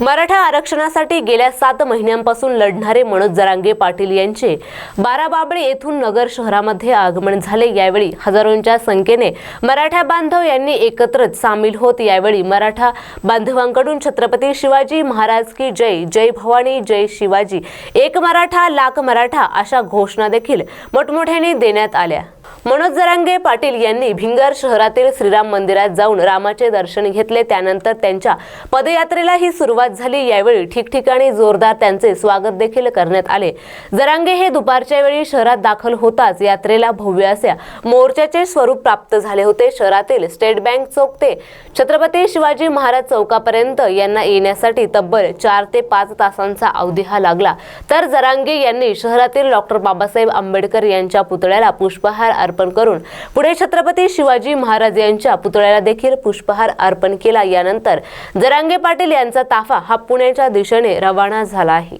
मराठा आरक्षणासाठी गेल्या सात महिन्यांपासून लढणारे मनोज जरांगे पाटील यांचे बाराबाबळे येथून नगर शहरामध्ये आगमन झाले. यावेळी हजारोंच्या संख्येने मराठा बांधव यांनी एकत्रच सामील होत. यावेळी मराठा बांधवांकडून छत्रपती शिवाजी महाराज की जय जय भवानी जय शिवाजी एक मराठा लाख मराठा अशा घोषणा देखील मोठमोठ्याने देण्यात आल्या. मनोज जरांगे पाटील यांनी भिंगर शहरातील श्रीराम मंदिरात जाऊन रामाचे दर्शन घेतले. त्यानंतर त्यांच्या पदयात्रेला ही सुरुवात झाली. यावेळी ठिकठिकाणी जोरदार त्यांचे स्वागत देखील करण्यात आले. जरांगे हे दुपारच्या वेळी शहरात दाखल होताच यात्रेला भव्य अशा मोर्चाचे स्वरूप प्राप्त झाले होते. शहरातील स्टेट बँक चौक ते छत्रपती शिवाजी महाराज चौकापर्यंत यांना येण्यासाठी तब्बल चार ते पाच तासांचा अवधी हा लागला. तर जरांगे यांनी शहरातील डॉक्टर बाबासाहेब आंबेडकर यांच्या पुतळ्याला पुष्पहार अर्पण करून पुढे छत्रपती शिवाजी महाराज यांच्या पुतळ्याला देखील पुष्पहार अर्पण केला. यानंतर जरांगे पाटील यांचा ताफा हा पुण्याच्या दिशेने रवाना झाला आहे.